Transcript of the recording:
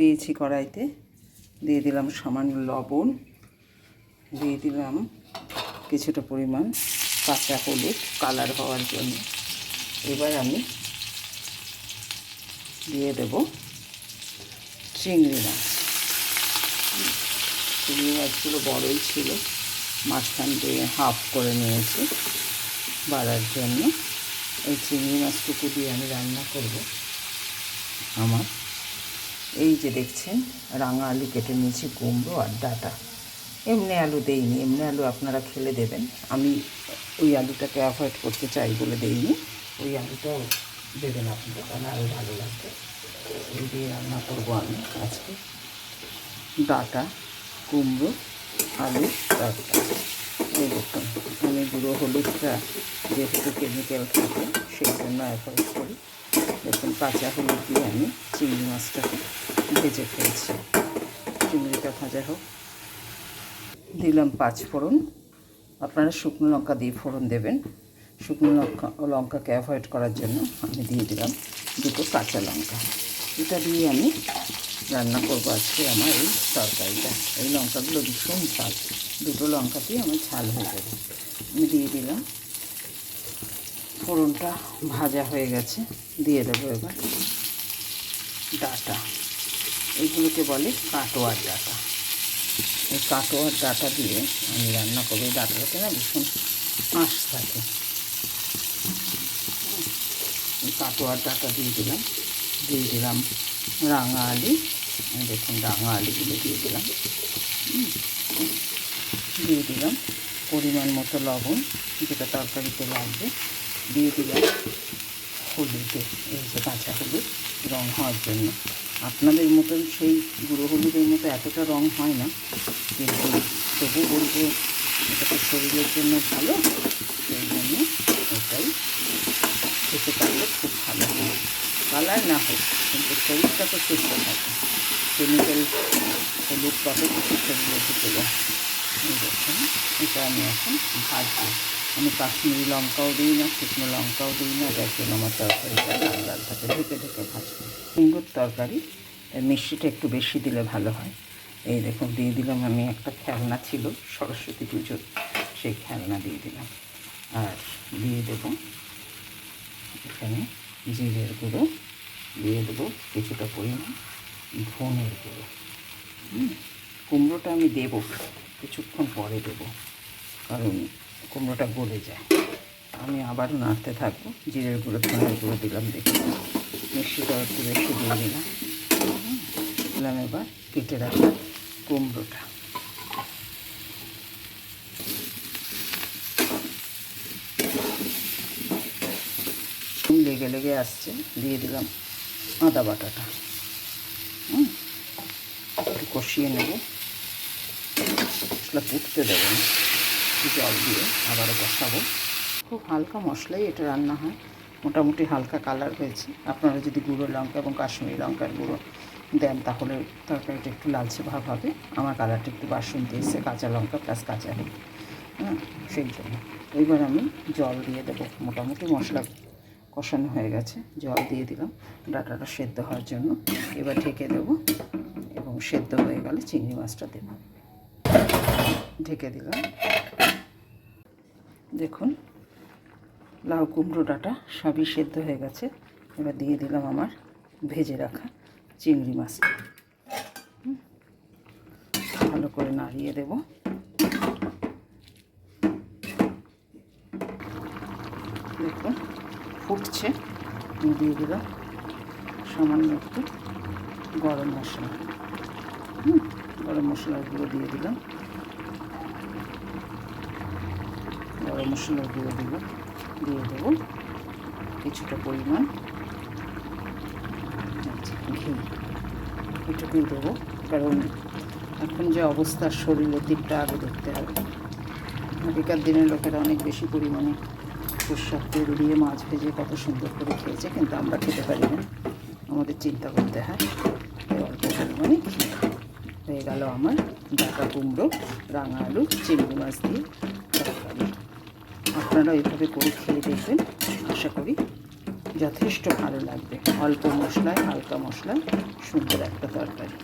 দিয়েছি কড়াইতে। দিয়ে দিলাম সামান্য লবণ। দিয়ে দিলাম কিছুটা পরিমাণ কাঁচা হলুদ কালার হওয়ার জন্য। এবার আমি দিয়ে দেব চিংড়ি মাছ। চিংড়ি মাছগুলো বড়ই ছিল, মাঝখান দিয়ে হাফ করে নিয়েছি। বাড়ার জন্য এই চিংড়ি মাছটুকু দিয়ে আমি রান্না করব আমার। এই যে দেখছেন রাঙা আলু কেটে নিয়েছি কুমড়ো আর ডাটা। এমনি আলু দেইনি, এমনি আলু আপনারা খেলে দেবেন। আমি ওই আলুটাকে অ্যাভয়েড করতে চাই বলে দেইনি। ওই আলুটাও দেবেন আপনারা, তাহলে আরও ভালো লাগবে। এই দিয়ে রান্না করব আমি আজকে। ডাটা, কুমড়ো, আলু, ডাটা। এই দেখুন, আমি গুঁড়ো হলুদটা যেহেতু কেমিক্যাল থাকে, সেই জন্য অ্যাভয়েড করি। দেখুন, কাঁচা হলুদ দিয়ে আমি চিংড়ি মাছটাকে ভেজে ফেলছি চিংড়িটা ভাজা হোক। দিলাম পাঁচ ফোড়ন। আপনারা শুকনো লঙ্কা দিয়ে ফোড়ন দেবেন। শুকনো লঙ্কা, লঙ্কাকে অ্যাভয়েড করার জন্য আমি দিয়ে দিলাম দুটো কাঁচা লঙ্কা। এটা দিয়ে আমি রান্না করব আজকে আমার এই তরকারিটা। এই লঙ্কাগুলো ভীষণ ঝাল। দুটো লঙ্কাতেই আমার ঝাল হয়ে যাবে। আমি দিয়ে দিলাম। ফোড়নটা ভাজা হয়ে গেছে। দিয়ে দেবো এবার ডাটা। এইগুলোকে বলে কাটোয়ার ডাটা। এই কাটোয়ার ডাটা দিয়ে আমি রান্না এই ডাটাটাতে না ভীষণ আঁশ থাকে। কাটোয়ার ডাটা দিয়ে দিলাম। দিয়ে দিলাম রাঙা আলু দেখুন রাঙা আলুগুলো দিয়ে দিলাম। দিয়ে দিলাম পরিমাণ মতো লবণ, যেটা তরকারিতে লাগবে। দিয়ে দিলাম হলুদে, এই যে কাঁচা হলুদ রং হওয়ার জন্য। আপনাদের মতন সেই গুঁড়ো হলুদের মতো এতটা রং হয় না, কিন্তু তবু বলব এটা তো শরীরের জন্য ভালো, সেই জন্য ওটাই খেতে পারলে খুব ভালো হয়। কালার না হোক, কিন্তু শরীরটা তো সুস্থ থাকে। কেমিক্যাল হলুদ কত কিছু শরীরে ঢুকে যায়। এই দেখুন, এটা আমি এখন ভাজবো। আমি কাশ্মীরি লঙ্কাও দিই না, শুকনো লঙ্কাও দিই না যার জন্য আমার তরকারিটা লাল লাল থাকে, ঢেকে ঢেকে ভাজবো। কুমড়োর তরকারি মিষ্টিটা একটু বেশি দিলে ভালো হয়। এই দেখুন, দিয়ে দিলাম আমি একটা খেলনা ছিল, সরস্বতী পুজোর, সেই খেলনা দিয়ে দিলাম। আর দিয়ে দেবো এখানে জিরের গুঁড়ো, দিয়ে দেবো কিছুটা পরিমাণ ধনের গুঁড়ো। কুমড়োটা আমি দেবো, কিছুক্ষণ পরে দেবো, কারণ কুমড়োটা গলে যায়। আমি আবার নাড়তে থাকব, জিরের গুঁড়ো ধনের গুঁড়ো দিলাম দেখি। মিষ্টিটা একটু বেশি দিয়ে দিলাম। দিলাম এবার কেটে রাখা কুমড়োটা। লেগে লেগে আসছে, দিয়ে দিলাম আদা বাটাটা। হুম, একটু কষিয়ে নেব। মশলা ফুটতে দেবো না। একটু জল দিয়ে আবারও কষাবো। খুব হালকা মশলাই এটা রান্না হয়। মোটামুটি হালকা কালার হয়েছে। আপনারা যদি গুঁড়ো লঙ্কা এবং কাশ্মীরি লঙ্কার গুঁড়ো দেন, তাহলে তরকারিটা একটু লালচে ভাব হবে। আমার কালারটা একটু বাসন্তী এসে কাঁচা লঙ্কা প্লাস কাঁচা হলুদ হ্যাঁ সেই জন্য। এবার আমি জল দিয়ে দেবো। মোটামুটি মশলা কষানো হয়ে গেছে। জল দিয়ে দিলাম। ডাটাটা সেদ্ধ হওয়ার জন্য। এবার ঢেকে দেবো এবং সেদ্ধ হয়ে গেলে চিংড়ি মাছটা দেবো। ঢেকে দিলাম। দেখুন লাউ কুমড়ো ডাটা সবই সেদ্ধ হয়ে গেছে। এবার দিয়ে দিলাম আমার ভেজে রাখা চিংড়ি হুম, ভালো করে নাড়িয়ে দেব। দেখুন ফুটছে। দিয়ে দিলাম সামান্য একটু গরম মশলা। হুম, গরম মশলার গুঁড়ো দিয়ে দিলাম। গরম মশলার দিয়ে দিলাম দিয়ে দেবো কিছুটা পরিমাণ। ঘি, এটুকুই দেবো, কারণ এখন যে অবস্থা শরীরের দিকটা আগে দেখতে হবে আগেকার দিনের লোকেরা অনেক বেশি পরিমাণে সর্ষার তেল দিয়ে মাছ ভেজে কত সুন্দর করে খেয়েছে, কিন্তু আমরা খেতে পারি না। আমাদের চিন্তা করতে হয় অল্প পরিমাণে হয়ে গেল আমার ডাকা কুমড়ো, রাঙা আলু, চিংড়ি মাছ দিয়ে। আপনারা এইভাবে করে খেয়ে দেখবেন, আশা করি যথেষ্ট ভালো লাগবে। অল্প মশলায়, হালকা মশলায়, সুন্দর একটা তরকারি।